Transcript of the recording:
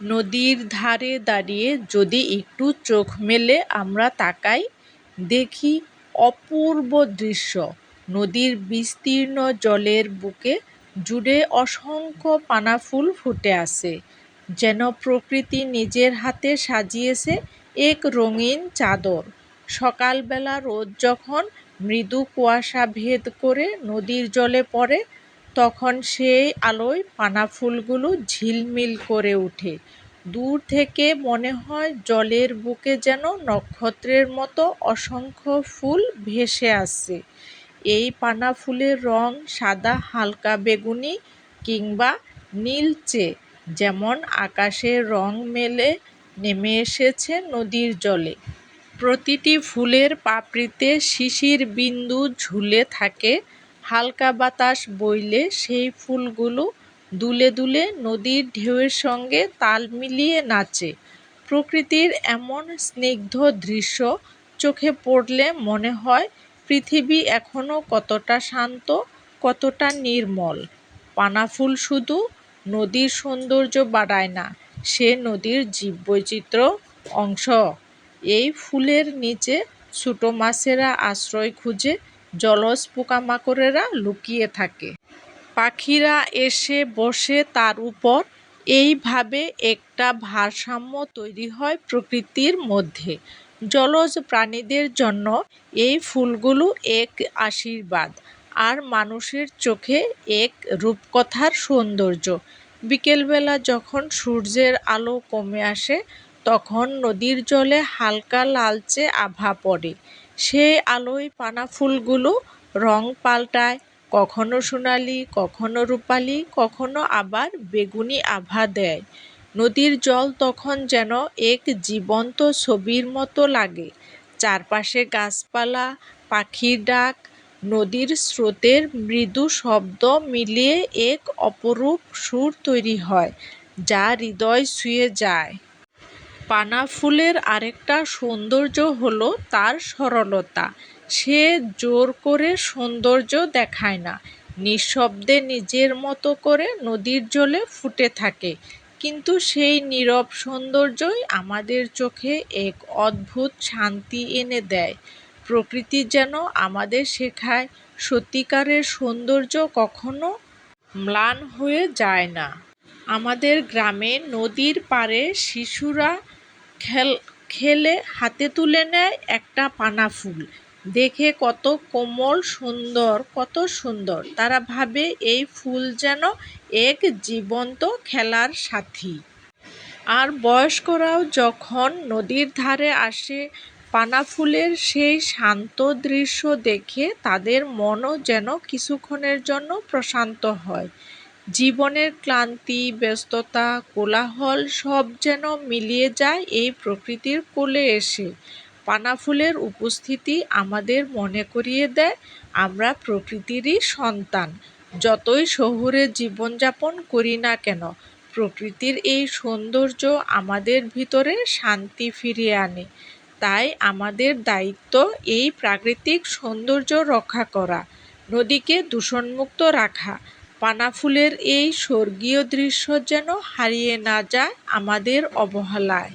নদীর ধারে দাঁড়িয়ে যদি একটু চোখ মেলে আমরা তাকাই, দেখি অপূর্ব দৃশ্য। নদীর বিস্তীর্ণ জলের বুকে জুড়ে অসংখ্য পানাফুল ফুটে আছে, যেন প্রকৃতি নিজের হাতে সাজিয়েছে এক রঙিন চাদর। সকালবেলা রোদ যখন মৃদু কুয়াশা ভেদ করে নদীর জলে পড়ে তখন সেই আলোয় পানা ফুলগুলো ঝিলমিল করে ওঠে। দূর থেকে মনে হয় জলের বুকে যেন নক্ষত্রের মতো অসংখ্য ফুল ভেসে আসছে। এই পানা ফুলের রং সাদা, হালকা বেগুনি কিংবা নীলচে, যেমন আকাশের রং মেলে নেমে এসেছে নদীর জলে। প্রতিটি ফুলের পাপড়িতে শিশির বিন্দু ঝুলে থাকে। হালকা বাতাস বইলে সেই ফুলগুলো দুলে দুলে নদীর ঢেউয়ের সঙ্গে তাল মিলিয়ে নাচে। প্রকৃতির এমন স্নিগ্ধ দৃশ্য চোখে পড়লে মনে হয় পৃথিবী এখনও কতটা শান্ত, কতটা নির্মল। পানা ফুল শুধু নদীর সৌন্দর্য বাড়ায় না, সে নদীর জীববৈচিত্র্য অংশ। এই ফুলের নিচে ছোটো মাছেরা আশ্রয় খুঁজে জলজ পোকামাকড়েরা লুকিয়ে থাকে। পাখিরা এসে বসে তার উপর। এইভাবে একটা ভারসাম্য তৈরি হয় প্রকৃতির মধ্যে। জলজ প্রাণীদের জন্য এই ফুলগুলো এক আশীর্বাদ। আর মানুষের চোখে এক রূপকথার সৌন্দর্য। বিকেলবেলা যখন সূর্যের আলো কমে আসে, তখন নদীর জলে হালকা লালচে আভা পড়ে। সেই আলোয় পানা ফুলগুলো রং পাল্টায়, কখনো সোনালি, কখনো রূপালি, কখনো আবার বেগুনি আভা দেয়। নদীর জল তখন যেন এক জীবন্ত ছবির মতো লাগে। চারপাশে গাছপালা, পাখির ডাক, নদীর স্রোতের মৃদু শব্দ মিলিয়ে এক অপরূপ সুর তৈরি হয়, যা হৃদয় ছুঁয়ে যায়। পানা ফুলের আরেকটা সৌন্দর্য হলো তার সরলতা। সে জোর করে সৌন্দর্য দেখায় না। নিঃশব্দে নিজের মতো করে নদীর জলে ফুটে থাকে। কিন্তু সেই নীরব সৌন্দর্যই আমাদের চোখে এক অদ্ভুত শান্তি এনে দেয়। প্রকৃতি যেন আমাদের শেখায় সত্যিকারের সৌন্দর্য কখনো ম্লান হয়ে যায় না। আমাদের গ্রামে নদীর পাড়ে শিশুরা খেল, খেলে হাতে তুলে নেয় একটা পানা ফুল। দেখে কত কোমল সুন্দর, কত সুন্দর। তারা ভাবে এই ফুল যেন এক জীবন্ত খেলার সাথী। আর বয়স্করাও যখন নদীর ধারে আসে, পানা ফুলের সেই শান্ত দৃশ্য দেখে তাদের মনও যেন কিছুক্ষণের জন্য প্রশান্ত হয়। জীবনের ক্লান্তি, ব্যস্ততা, কোলাহল সব যেন মিলিয়ে যায় এই প্রকৃতির কোলে এসে। পানা ফুলের উপস্থিতি আমাদের মনে করিয়ে দেয়, আমরা প্রকৃতিরই সন্তান। যতই শহুরে জীবনযাপন করি না কেন, প্রকৃতির এই সৌন্দর্য আমাদের ভিতরে শান্তি ফিরিয়ে আনে। তাই আমাদের দায়িত্ব এই প্রাকৃতিক সৌন্দর্য রক্ষা করা, নদীকে দূষণমুক্ত রাখা পানা ফুলের এই স্বর্গীয় দৃশ্য যেন হারিয়ে না যায় আমাদের অবহেলায়।